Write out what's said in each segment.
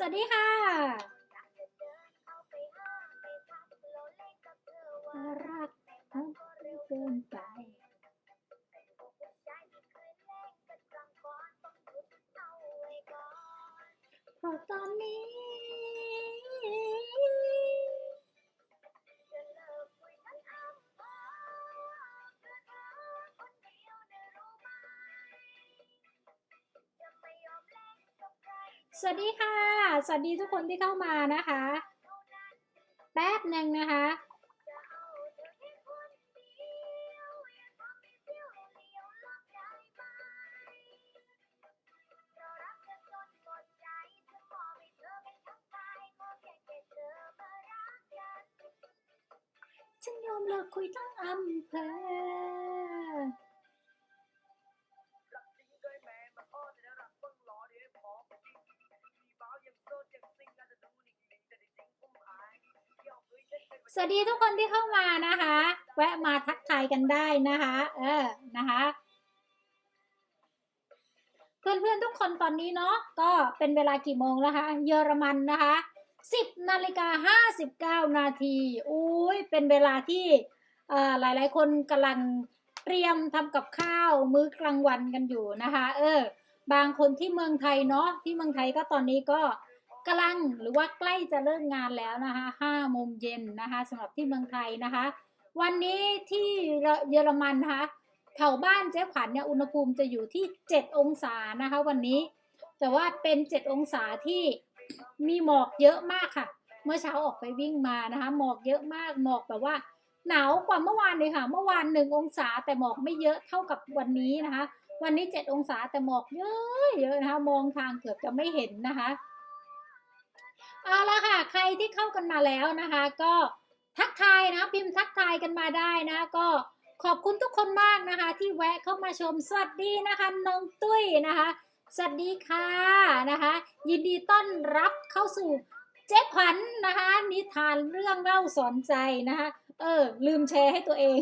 สวัสดีค่ะ รักทั้งเกินไปเพราะตอนนี้ สวัสดีค่ะ สวัสดีทุกคนที่เข้ามานะคะ แป๊บหนึ่งนะคะ ฉันยอมเลิกคุยทั้งอำเภอ สวัสดีทุกคนที่เข้ามานะคะ แวะมาทักทายกันได้นะคะ เออนะคะเพื่อนๆทุกคนตอนนี้เนาะก็เป็นเวลากี่โมงแล้วคะเยอรมันนะคะ10นาฬิกา59นาทีอุ้ยเป็นเวลาที่เอ่อหลายๆคนกำลังเตรียมทำกับข้าวมื้อกลางวันกันอยู่นะคะ เออ บางคนที่เมืองไทยเนาะที่เมืองไทยก็ตอนนี้ก็ กำลังหรือว่าใกล้จะเลิกงานแล้วนะคะ5โมงเย็นนะคะสำหรับที่เมืองไทยนะคะ วันนี้ที่เยอรมันนะคะแถวบ้านเจ๊ขวัญเนี่ยอุณหภูมิจะอยู่ที่ 7 องศานะคะ วันนี้ แต่ว่าเป็น 7 องศาที่มีหมอกเยอะมากค่ะ เมื่อเช้าออกไปวิ่งมานะคะ หมอกเยอะมากหมอกแบบว่า หนาวกว่าเมื่อวานเลยค่ะ เมื่อวานหนึ่งองศาแต่หมอกไม่เยอะเท่ากับวันนี้นะคะ วันนี้ 7 องศาแต่หมอกเยอะเยอะนะคะ มองทางเกือบจะไม่เห็นนะคะ เอาละค่ะ ใครที่เข้ากันมาแล้วนะคะ ก็ทักทายนะพิมพ์ทักทายกันมาได้นะก็ขอบคุณทุกคนมากนะคะ ที่แวะเข้ามาชมสวัสดีนะคะน้องตุ้ยนะคะ สวัสดีค่ะนะคะ ยินดีต้อนรับเข้าสู่เจ๊ขวัญนะคะ นิทานเรื่องเล่าสอนใจนะคะ เออ ลืมแชร์ให้ตัวเอง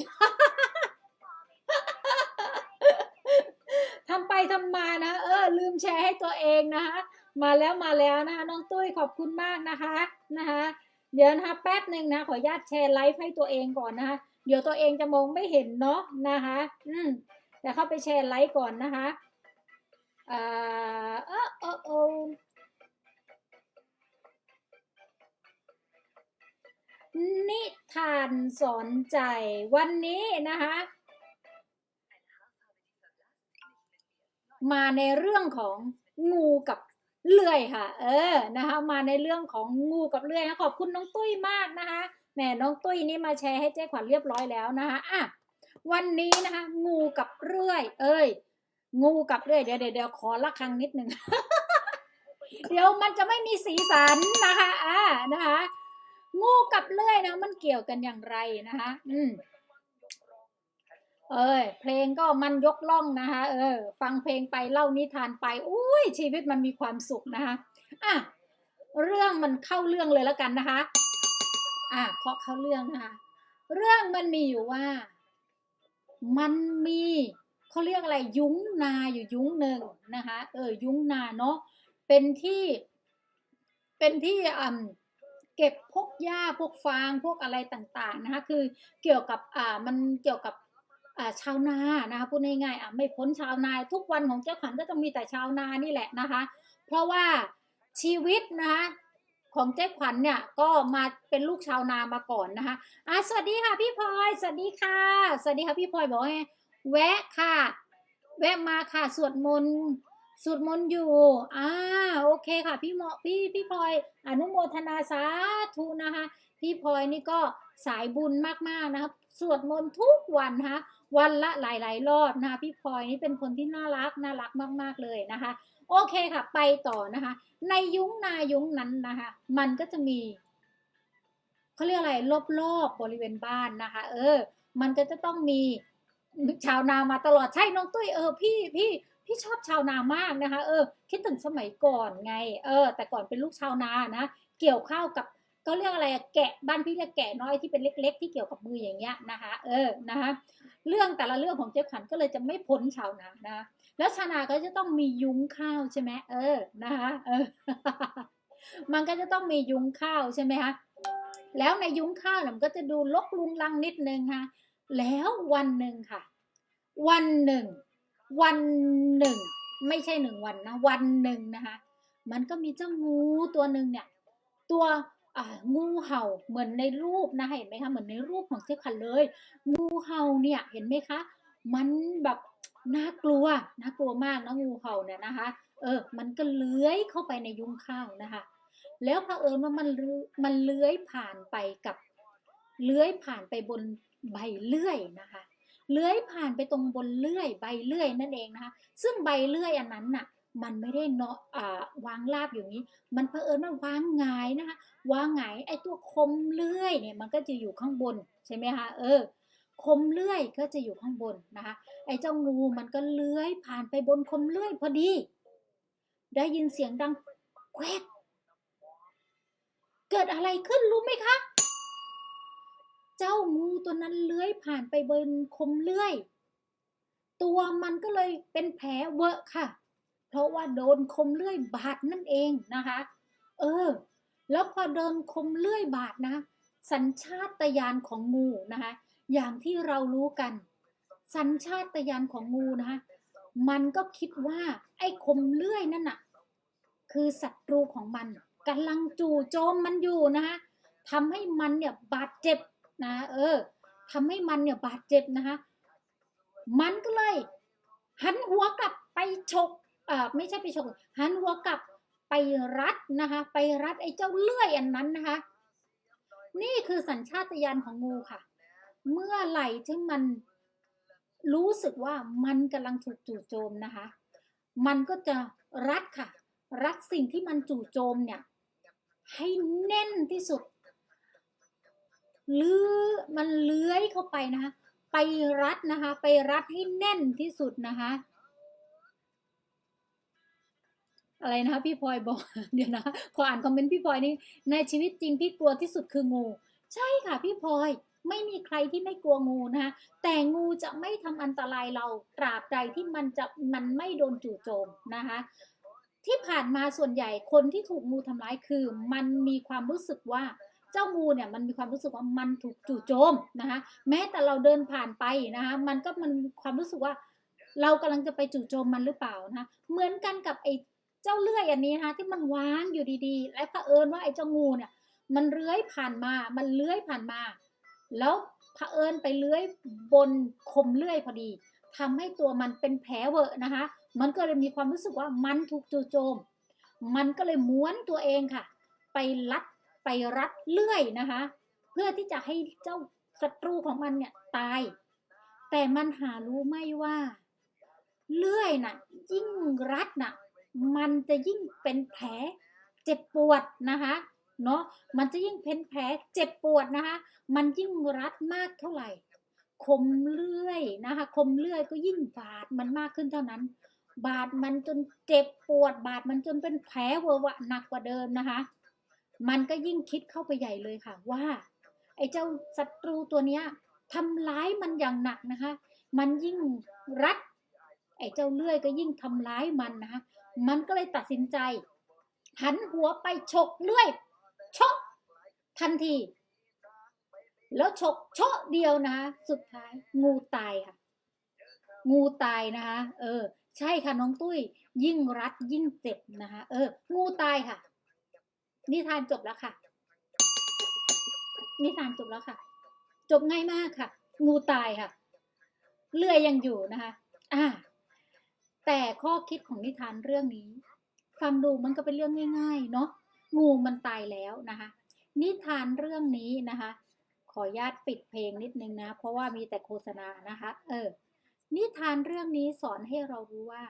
ทำไปทำมานะ เออ ลืมแชร์ให้ตัวเองนะคะ มาแล้วมาแล้วนะคะน้องตุ้ยขอบคุณมากนะคะนะคะเดี๋ยวนะคะแป๊บหนึ่งนะขออนุญาตแชร์ไลฟ์ให้ตัวเองก่อนนะคะเดี๋ยวตัวเองจะมองไม่เห็นเนาะนะคะอืมแต่เข้าไปแชร์ไลฟ์ก่อนนะคะอ่าเออเออเออนิทานสอนใจวันนี้นะคะมาในเรื่องของงูกับ เลื่อยค่ะ เออนะคะ มาในเรื่องของงูกับเลื่อยนะขอบคุณน้องตุ้ยมากนะคะแหมน้องตุ้ยนี่มาแชร์ให้เจ๊ขวัญเรียบร้อยแล้วนะคะอะวันนี้นะคะ งูกับเลื่อย เอ้ย งูกับเลื่อยเดี๋ยวเดี๋ยวเดี๋ยวขอละครังนิดหนึ่งเดี๋ยวมันจะไม่มีสีสันนะคะอ่านะคะ งูกับเลื่อยนะมันเกี่ยวกันอย่างไรนะคะ อืม เอ้ยเพลงก็มันยกล่องนะคะเออ ฟังเพลงไปเล่านิทานไปอุ้ยชีวิตมันมีความสุขนะคะอะเรื่องมันเข้าเรื่องเลยแล้วกันนะคะ อะเพราะเข้าเรื่องนะคะ เรื่องมันมีอยู่ว่า มันมีเขาเรียกอะไรยุ้งนาอยู่ยุ้งหนึ่งนะคะ เออ ยุ้งนาเนาะเป็นที่ เป็นที่อ่าเก็บพวกหญ้าพวกฟางพวกอะไรต่างๆนะคะ คือเกี่ยวกับอ่ามันเกี่ยวกับ ชาวนานะคะพูดง่ายๆอะไม่พ้นชาวนาทุกวันของเจ้าขวัญก็จะมีแต่ชาวนานี่แหละนะคะ เพราะว่าชีวิตนะคะของเจ๊ขวัญเนี่ยก็มาเป็นลูกชาวนามาก่อนนะคะอะสวัสดีค่ะพี่พลอยสวัสดีค่ะ สวัสดีค่ะพี่พลอยบอกว่าไงแวะค่ะ แวะมาค่ะสวดมนต์สวดมนต์อยู่อ่าโอเคค่ะพี่หมอพี่พี่พลอยอนุโมทนาสาธุนะคะ พี่พลอยนี่ก็สายบุญมากๆนะคะสวดมนต์ทุกวันนะคะ วันละหลายๆ รอบนะคะพี่พลอยนี่เป็นคนที่น่ารักน่ารักมากๆเลยนะคะ โอเคค่ะ ไปต่อนะคะ ในยุ้งนายุ้งนั้นนะคะ มันก็จะมีเขาเรียกอะไรรอบๆบริเวณบ้านนะคะ เออ มันก็จะต้องมีชาวนามาตลอดใช่น้องตุ้ยเออพี่พี่พี่ชอบชาวนามากนะคะ เออ คิดถึงสมัยก่อนไง เออ แต่ก่อนเป็นลูกชาวนานะ เกี่ยวข้าวกับ ก็เรียกอะไรอะแกะบ้านพี่เรียกแกะน้อยที่เป็นเล็ก ๆ ที่เกี่ยวกับมืออย่างเงี้ยนะคะเออนะคะเรื่องแต่ละเรื่องของเจ๊ขวัญก็เลยจะไม่พ้นชาวนานะแล้วชาวนาก็จะต้องมียุ้งข้าวใช่ไหมเออนะคะเออมันก็จะต้องมียุ้งข้าวใช่ไหมคะแล้วในยุ้งข้าวเนี่ยมันก็จะดูลกลุงลังนิดนึงค่ะแล้ววันหนึ่งค่ะ วันหนึ่ง วันหนึ่ง ไม่ใช่หนึ่งวันนะ วันหนึ่งนะคะ มันก็มีเจ้างูตัวหนึ่งเนี่ย ตัว งูเห่าเหมือนในรูปนะเห็นไหมคะเหมือนในรูปของเจ๊พันเลย งูเห่าเนี่ยเห็นไหมคะ มันแบบน่ากลัวน่ากลัวมากนะงูเห่าเนี่ยนะคะ เออ มันก็เลื้อยเข้าไปในยุ้งข้าวนะคะ แล้วเผอิญว่ามันเลื้มันเลื้อยผ่านไปกับเลื้อยผ่านไปบนใบเลื่อยนะคะ เลื้อยผ่านไปตรงบนเลื่อย ใบเลื่อยนั่นเองนะคะ ซึ่งใบเลื่อยอันนั้นน่ะ มันไม่ได้เนาะอ่าวางราบอยู่นี้ มันเผอิญมันวางงายนะคะวางงายไอ้ตัวคมเลื่อยเนี่ยมันก็จะอยู่ข้างบนใช่ไหมคะเออคมเลื่อยก็จะอยู่ข้างบนนะคะ ไอ้เจ้างูมันก็เลื้อยผ่านไปบนคมเลื่อยพอดี ได้ยินเสียงดังแควกเกิดอะไรขึ้นรู้ไหมคะ เจ้างูตัวนั้นเลื้อยผ่านไปบนคมเลื่อย ตัวมันก็เลยเป็นแผลเวอะค่ะ เพราะว่าโดนคมเลื่อยบาดนั่นเองนะคะ เออ แล้วพอโดนคมเลื่อยบาดนะ สัญชาตญาณของงูนะคะ อย่างที่เรารู้กัน สัญชาตญาณของงูนะคะ มันก็คิดว่าไอ้คมเลื่อยนั่นน่ะ คือศัตรูของมันกำลังจู่โจมมันอยู่นะคะทำให้มันเนี่ยบาดเจ็บนะ เออทำให้มันเนี่ยบาดเจ็บนะคะ มันก็เลย หันหัวกลับไปฉก ไม่ใช่ไปฉกหันหัวกลับไปรัดนะคะ ไปรัดไอ้เจ้าเลื่อยอันนั้นนะคะ นี่คือสัญชาตญาณของงูค่ะ เมื่อไหร่ที่มันรู้สึกว่ามันกำลังถูกจู่โจมนะคะ มันก็จะรัดค่ะ รัดสิ่งที่มันจู่โจมเนี่ย ให้แน่นที่สุดลื้อมันเลื้อยเข้าไปนะคะ ไปรัดนะคะ ไปรัดให้แน่นที่สุดนะคะ อะไรนะคะพี่พลอยบอกเดี๋ยวนะขออ่านคอมเมนต์พี่พลอยนี่ในชีวิตจริงพี่กลัวที่สุดคืองู ใช่ค่ะพี่พลอยไม่มีใครที่ไม่กลัวงูนะคะแต่งูจะไม่ทำอันตรายเราตราบใดที่มันจะมันไม่โดนจู่โจมนะคะที่ผ่านมาส่วนใหญ่คนที่ถูกงูทำร้ายคือ มันมีความรู้สึกว่าเจ้างูเนี่ยมันมีความรู้สึกว่ามันถูกจู่โจมนะคะแม้แต่เราเดินผ่านไปนะคะมันก็มันความรู้สึกว่า เรากำลังจะไปจู่โจมมันหรือเปล่านะะเหมือนกันกับไอ้ เจ้าเลื่อยอันนี้นะคะที่มันวางอยู่ดีๆ และเผอิญว่าไอ้เจ้างูเนี่ย มันเลื้อยผ่านมา มันเลื้อยผ่านมา แล้วเผอิญไปเลื้อยบนคมเลื่อยพอดีทำให้ตัวมันเป็นแผลเวอะนะคะ มันก็เลยมีความรู้สึกว่ามันถูกจู่โจม มันก็เลยม้วนตัวเองค่ะ ไปรัดไปรัดเลื่อยนะคะ เพื่อที่จะให้เจ้าศัตรูของมันเนี่ยตาย แต่มันหารู้ไม่ว่า เลื่อยน่ะยิ่งรัดน่ะ มันจะยิ่งเป็นแผลเจ็บปวดนะคะเนาะมันจะยิ่งเป็นแผลเจ็บปวดนะคะ มันยิ่งรัดมากเท่าไหร่ คมเลื่อยนะคะ คมเลื่อยก็ยิ่งบาดมันมากขึ้นเท่านั้น บาดมันจนเจ็บปวด บาดมันจนเป็นแผลเวอะวะหนักกว่าเดิมนะคะ มันก็ยิ่งคิดเข้าไปใหญ่เลยค่ะว่า ไอ้เจ้าศัตรูตัวเนี้ยทำร้ายมันอย่างหนักนะคะ มันยิ่งรัด ไอ้เจ้าเลื่อยก็ยิ่งทำร้ายมันนะคะ มันก็เลยตัดสินใจหันหัวไปฉกเลื่อยชกทันที แล้วฉกชาะเดียวนะคะสุดท้ายงูตายค่ะ งูตายนะคะเออ ใช่ค่ะน้องตุ้ย ยิ่งรัดยิ่งเจ็บนะคะเออ งูตายค่ะ นิทานจบแล้วค่ะ นิทานจบแล้วค่ะ จบง่ายมากค่ะ งูตายค่ะ เลื่อยยังอยู่นะคะ อ่า แต่ข้อคิดของนิทานเรื่องนี้ ฟังดูมันก็เป็นเรื่องง่าย ๆ เนาะงูมันตายแล้วนะคะ นิทานเรื่องนี้นะคะ ขออนุญาตปิดเพลงนิดนึงนะ เพราะว่ามีแต่โฆษณานะคะ เออ นิทานเรื่องนี้สอนให้เรารู้ว่า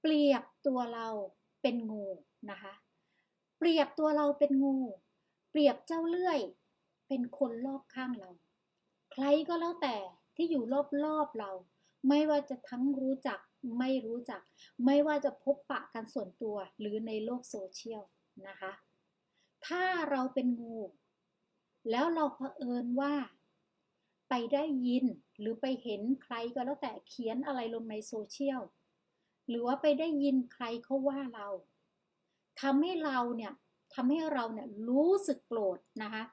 เปรียบตัวเราเป็นงูนะคะ เปรียบตัวเราเป็นงู เปรียบเจ้าเลื่อย เป็นคนรอบข้างเรา ใครก็แล้วแต่ที่อยู่รอบๆเรา ไม่ว่าจะทั้งรู้จัก ไม่รู้จัก ไม่ว่าจะพบปะกันส่วนตัวหรือในโลกโซเชียลนะคะ ถ้าเราเป็นงู แล้วเราเผอิญว่า ไปได้ยินหรือไปเห็นใครก็แล้วแต่เขียนอะไรลงในโซเชียลหรือว่าไปได้ยินใครเขาว่าเราทำให้เราเนี่ยทำให้เราเนี่ยรู้สึกโกรธนะคะ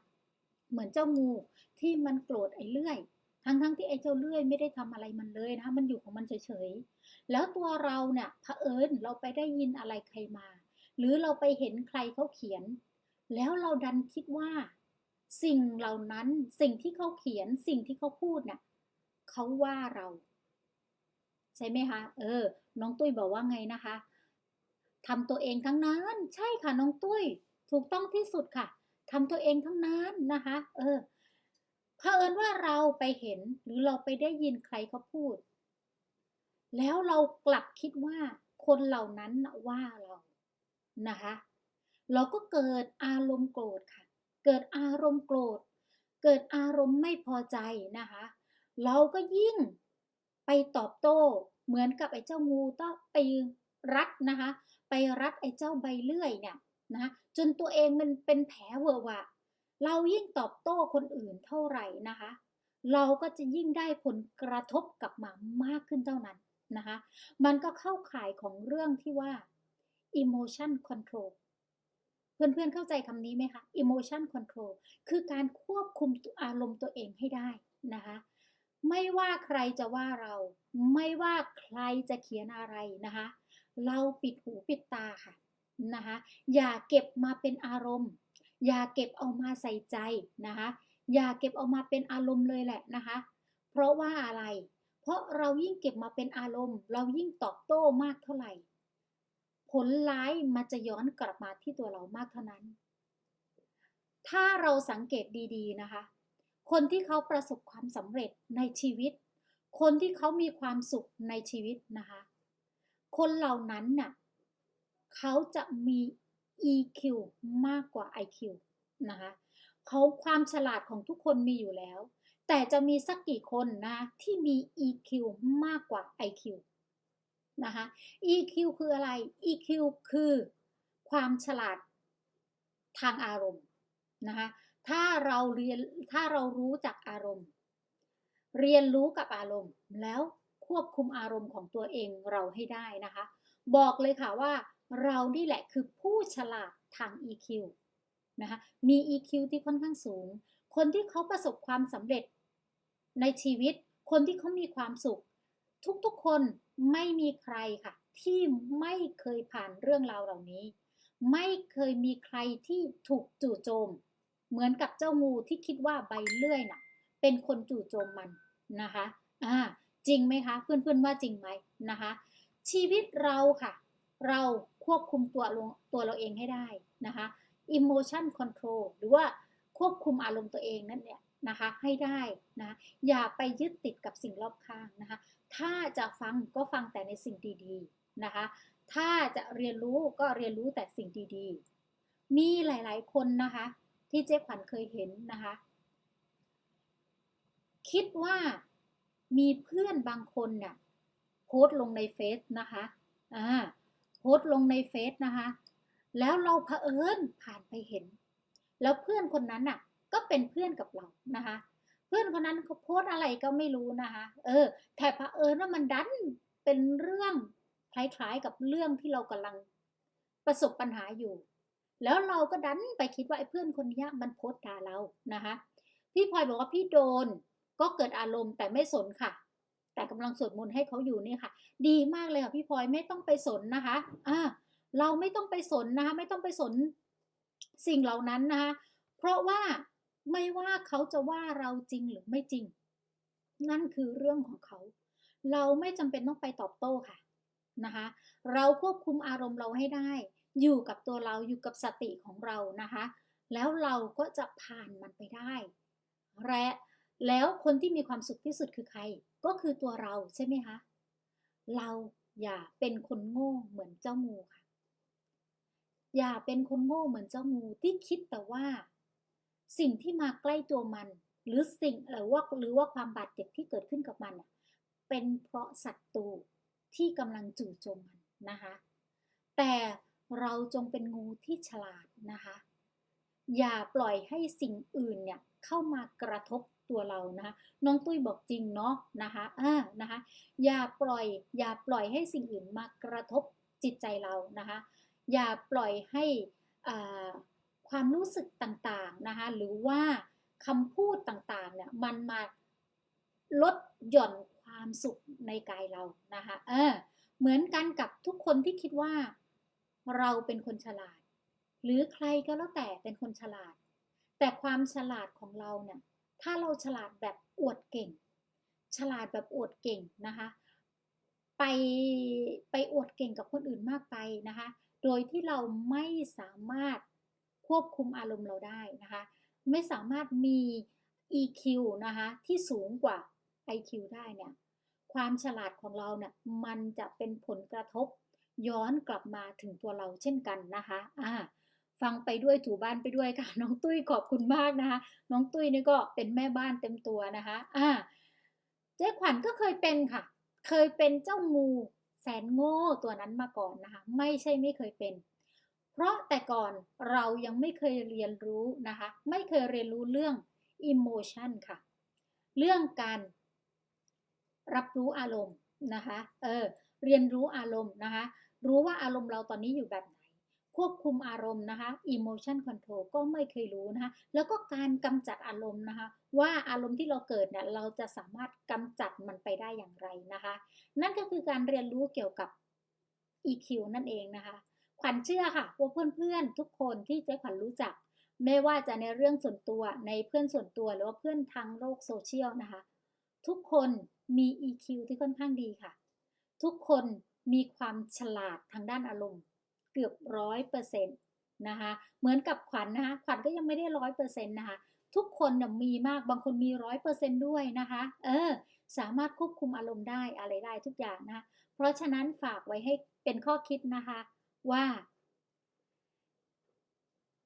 เหมือนเจ้างูที่มันโกรธไอ้เลื่อย ทั้งทั้งที่ไอ้เจ้าเลื่อยไม่ได้ทำอะไรมันเลยนะคะมันอยู่ของมันเฉยๆ แล้วตัวเราเนี่ยเผอิญเราไปได้ยินอะไรใครมา หรือเราไปเห็นใครเขาเขียน แล้วเราดันคิดว่า สิ่งเหล่านั้นสิ่งที่เขาเขียนสิ่งที่เขาพูดเนี่ยเขาว่าเรา ใช่ไหมคะ เออ น้องตุ้ยบอกว่าไงนะคะทำตัวเองทั้งนั้น ใช่ค่ะน้องตุ้ย ถูกต้องที่สุดค่ะทำตัวเองทั้งนั้นนะคะ เออ เผอิญว่าเราไปเห็นหรือเราไปได้ยินใครเขาพูด แล้วเรากลับคิดว่าคนเหล่านั้นว่าเรานะคะ เราก็เกิดอารมณ์โกรธค่ะ เกิดอารมณ์โกรธ เกิดอารมณ์ไม่พอใจนะคะ เราก็ยิ่งไปตอบโต้เหมือนกับไอ้เจ้างูต้องไปรัดนะคะ ไปรัดไอ้เจ้าใบเลื่อยเนี่ยนะจนตัวเองมันเป็นแผลเวอะวะ เรายิ่งตอบโต้คนอื่นเท่าไหร่นะคะ เราก็จะยิ่งได้ผลกระทบกลับมามากขึ้นเท่านั้นนะคะ มันก็เข้าข่ายของเรื่องที่ว่า emotion control เพื่อนๆเข้าใจคำนี้ไหมคะ emotion control คือการควบคุมอารมณ์ตัวเองให้ได้นะคะ ไม่ว่าใครจะว่าเรา ไม่ว่าใครจะเขียนอะไรนะคะ เราปิดหูปิดตาค่ะนะคะ อย่าเก็บมาเป็นอารมณ์ อย่าเก็บเอามาใส่ใจนะคะ อย่าเก็บเอามาเป็นอารมณ์เลยแหละนะคะ เพราะว่าอะไร เพราะเรายิ่งเก็บมาเป็นอารมณ์ เรายิ่งตอบโต้มากเท่าไหร่ ผลร้ายมันจะย้อนกลับมาที่ตัวเรามากเท่านั้น ถ้าเราสังเกตดีๆนะคะ คนที่เขาประสบความสำเร็จในชีวิต คนที่เขามีความสุขในชีวิตนะคะ คนเหล่านั้นน่ะเขาจะมี EQ มากกว่า IQ นะคะเขาความฉลาดของทุกคนมีอยู่แล้ว แต่จะมีสักกี่คนนะที่มี EQ มากกว่า IQ นะคะ EQ คืออะไร EQ คือความฉลาดทางอารมณ์นะคะถ้าเราเรียนถ้าเรารู้จักอารมณ์ เรียนรู้กับอารมณ์ แล้วควบคุมอารมณ์ของตัวเองเราให้ได้นะคะ บอกเลยค่ะว่า เรานี่แหละคือผู้ฉลาดทาง EQ นะคะ มี EQ ที่ค่อนข้างสูง คนที่เขาประสบความสำเร็จในชีวิต คนที่เขามีความสุข ทุกๆคนไม่มีใครค่ะ ที่ไม่เคยผ่านเรื่องราวเหล่านี้ ไม่เคยมีใครที่ถูกจู่โจม เหมือนกับเจ้างูที่คิดว่าใบเลื่อยน่ะ เป็นคนจู่โจมมันนะคะ อ่า จริงไหมคะ เพื่อนๆว่าจริงไหมนะคะ ชีวิตเราค่ะ เราควบคุมตัวตัวเราเองให้ได้นะคะ emotion control หรือว่าควบคุมอารมณ์ตัวเองนั่นเนี่ยนะคะให้ได้นะอย่าไปยึดติดกับสิ่งรอบข้างนะคะ ถ้าจะฟังก็ฟังแต่ในสิ่งดีๆนะคะ ถ้าจะเรียนรู้ก็เรียนรู้แต่สิ่งดีๆ มีหลายๆคนนะคะ ที่เจ๊ขวัญเคยเห็นนะคะ คิดว่ามีเพื่อนบางคนเนี่ยโพสต์ลงในเฟซนะคะอ่า โพสลงในเฟซนะคะ แล้วเราเผอิญผ่านไปเห็น แล้วเพื่อนคนนั้นน่ะ ก็เป็นเพื่อนกับเรานะคะ เพื่อนคนนั้นเขาโพสอะไรก็ไม่รู้นะคะ เออแต่เผอิญว่ามันดันเป็นเรื่องคล้ายๆกับเรื่องที่เรากำลังประสบปัญหาอยู่ แล้วเราก็ดันไปคิดว่าไอ้เพื่อนคนนี้มันโพสด่าเรานะคะ พี่พลอยบอกว่าพี่โดนก็เกิดอารมณ์แต่ไม่สนค่ะ แต่กำลังสวดมนต์ให้เขาอยู่นี่ค่ะ ดีมากเลยค่ะพี่พลอยไม่ต้องไปสนนะคะอ่าเราไม่ต้องไปสนนะคะ ไม่ต้องไปสนสิ่งเหล่านั้นนะคะ เพราะว่าไม่ว่าเขาจะว่าเราจริงหรือไม่จริง นั่นคือเรื่องของเขา เราไม่จำเป็นต้องไปตอบโต้ค่ะนะคะ เราควบคุมอารมณ์เราให้ได้ อยู่กับตัวเราอยู่กับสติของเรานะคะ แล้วเราก็จะผ่านมันไปได้และ แล้วคนที่มีความสุขที่สุดคือใคร ก็คือตัวเราใช่ไหมคะ เราอย่าเป็นคนโง่เหมือนเจ้างูค่ะ อย่าเป็นคนโง่เหมือนเจ้างูที่คิดแต่ว่า สิ่งที่มาใกล้ตัวมัน หรือสิ่งหรือว่าหรือว่าความบาดเจ็บที่เกิดขึ้นกับมัน เป็นเพราะศัตรูที่กำลังจู่โจมมันนะคะ แต่เราจงเป็นงูที่ฉลาดนะคะ อย่าปล่อยให้สิ่งอื่นเนี่ยเข้ามากระทบ ตัวเรานะคะน้องตุ้ยบอกจริงเนาะนะคะอ่านะคะ อย่าปล่อย อย่าปล่อยให้สิ่งอื่นมากระทบจิตใจเรานะคะ อย่าปล่อยให้ความรู้สึกต่างๆนะคะหรือว่าคำพูดต่างๆเนี่ยมันมาลดหย่อนความสุขในกายเรานะคะเออเหมือนกันกับทุกคนที่คิดว่าเราเป็นคนฉลาด หรือใครก็แล้วแต่เป็นคนฉลาด แต่ความฉลาดของเราเนี่ย ถ้าเราฉลาดแบบอวดเก่ง ฉลาดแบบอวดเก่งนะคะ ไปไปอวดเก่งกับคนอื่นมากไปนะคะ โดยที่เราไม่สามารถควบคุมอารมณ์เราได้นะคะ ไม่สามารถมี EQ นะคะที่สูงกว่า IQ ได้เนี่ยความฉลาดของเราเนี่ยมันจะเป็นผลกระทบย้อนกลับมาถึงตัวเราเช่นกันนะคะอ่า ฟังไปด้วยถูบ้านไปด้วยค่ะ น้องตุ้ยขอบคุณมากนะคะ น้องตุ้ยนี่ก็เป็นแม่บ้านเต็มตัวนะคะ อ่า เจ๊ขวัญก็เคยเป็นค่ะ เคยเป็นเจ้างูแสนโง่ตัวนั้นมาก่อนนะคะ ไม่ใช่ไม่เคยเป็น เพราะแต่ก่อนเรายังไม่เคยเรียนรู้นะคะ ไม่เคยเรียนรู้เรื่อง emotion ค่ะ เรื่องการรับรู้อารมณ์นะคะ เออ เรียนรู้อารมณ์นะคะ รู้ว่าอารมณ์เราตอนนี้อยู่แบบไหน ควบคุมอารมณ์นะคะ emotion control ก็ไม่เคยรู้นะคะ แล้วก็การกำจัดอารมณ์นะคะ ว่าอารมณ์ที่เราเกิดเนี่ยเราจะสามารถกำจัดมันไปได้อย่างไรนะคะ นั่นก็คือการเรียนรู้เกี่ยวกับ EQ นั่นเองนะคะ ขวัญเชื่อค่ะว่าเพื่อนๆทุกคนที่เจ๊ขวัญรู้จัก ไม่ว่าจะในเรื่องส่วนตัวในเพื่อนส่วนตัวหรือว่าเพื่อนทางโลกโซเชียลนะคะ ทุกคนมี EQ ที่ค่อนข้างดีค่ะ ทุกคนมีความฉลาดทางด้านอารมณ์ กือบร้อยเปอร์เซ็นต์นะคะเหมือนกับขวัญนนะคะขวัญก็ยังไม่ได้ร้อยเปอร์เซ็นต์นะคะทุกคนนี่ยมีมากบางคนมีร้อยเปอร์เซ็นต์ด้วยนะคะเออสามารถควบคุมอารมณ์ได้อะไรได้ทุกอย่างนะคะเพราะฉะนั้นฝากไว้ให้เป็นข้อคิดนะคะว่า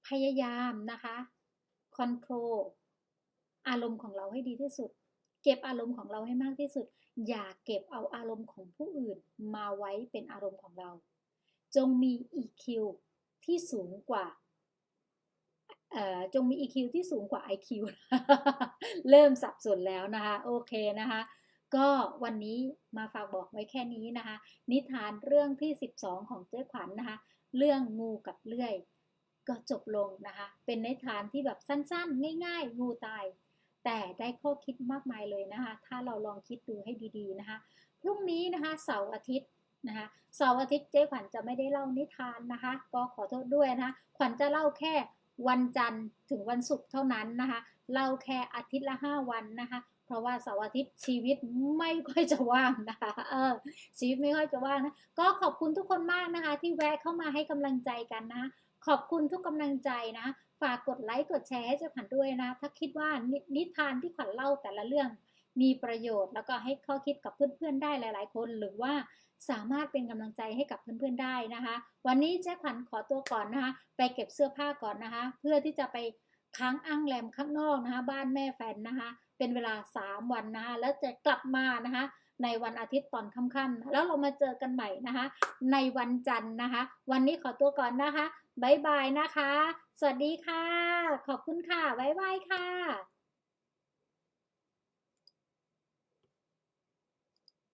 พยายามนะคะคอนโทรลอารมณ์ของเราให้ดีที่สุด เก็บอารมณ์ของเราให้มากที่สุด อย่าเก็บเอาอารมณ์ของผู้อื่นมาไว้เป็นอารมณ์ของเรา จงมี EQ ที่สูงกว่าเอ่อจงมี EQ ที่สูงกว่า IQ เริ่มสับสนแล้วนะคะ โอเคนะคะ ก็วันนี้มาฝากบอกไว้แค่นี้นะคะ นิทานเรื่องที่ 12 ของเจ๊ขวัญนนะคะ เรื่องงูกับเลื่อย ก็จบลงนะคะ เป็นนิทานที่แบบสั้นๆ ง่าย ๆ งูตาย แต่ได้ข้อคิดมากมายเลยนะคะ ถ้าเราลองคิดดูให้ดีๆนะคะ พรุ่งนี้นะคะ เสาร์อาทิตย์ นะคะเสาร์อาทิตย์เจ๊ขวัญจะไม่ได้เล่านิทานนะคะ ก็ขอโทษด้วยนะคะขวัญจะเล่าแค่วันจันทร์ถึงวันศุกร์เท่านั้นนะคะ เล่าแค่อาทิตย์ละ 5 วันนะคะ เพราะว่าเสาร์อาทิตย์ชีวิตไม่ค่อยจะว่างนะคะ เออ ชีวิตไม่ค่อยจะว่างนะ ก็ขอบคุณทุกคนมากนะคะ ที่แวะเข้ามาให้กำลังใจกันนะ ขอบคุณทุกกำลังใจนะ ฝากกดไลค์กดแชร์ให้เจ้าขวัญด้วยนะ ถ้าคิดว่านิทานที่ขวัญเล่าแต่ละเรื่อง มีประโยชน์ แล้วก็ให้ข้อคิดกับเพื่อนๆได้หลาย ๆ คน หรือว่าสามารถเป็นกำลังใจให้กับเพื่อนๆได้นะคะ วันนี้เจ๊ขวัญขอตัวก่อนนะคะ ไปเก็บเสื้อผ้าก่อนนะคะ เพื่อที่จะไปค้างอ้างแรมข้างนอกนะคะ บ้านแม่แฟนนะคะ เป็นเวลา 3 วันนะคะ แล้วจะกลับมานะคะ ในวันอาทิตย์ตอนค่ำๆแล้วเรามาเจอกันใหม่นะคะ ในวันจันทร์นะคะ วันนี้ขอตัวก่อนนะคะบายบายนะคะ สวัสดีค่ะ ขอบคุณค่ะบ๊ายบายค่ะ